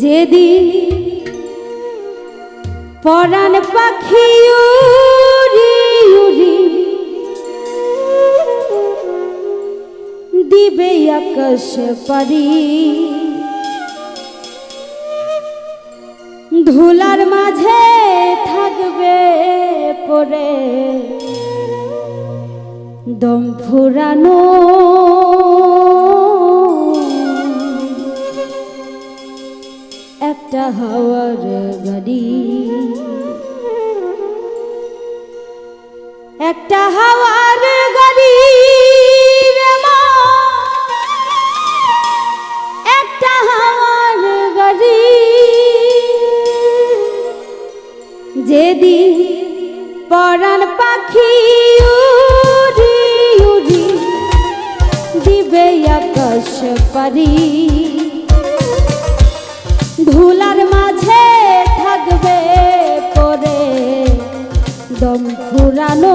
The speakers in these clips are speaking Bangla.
যেদিন পরাণ পাখি উড়ি উড়ি দিবে আকাশ পারি ধুলার মাঝে থাকবে পরে দম ফুরানো একটা হাওয়ার গাড়ি। একটা হাওয়ার গাড়ি একটা হাওয়ার গাড়ি। যেদিন পরাণ পাখি উড়ি উড়ি দিবে আকাশ পারি। ধুলার মাঝে থাকবে পরে। দম ফুরানো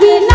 We.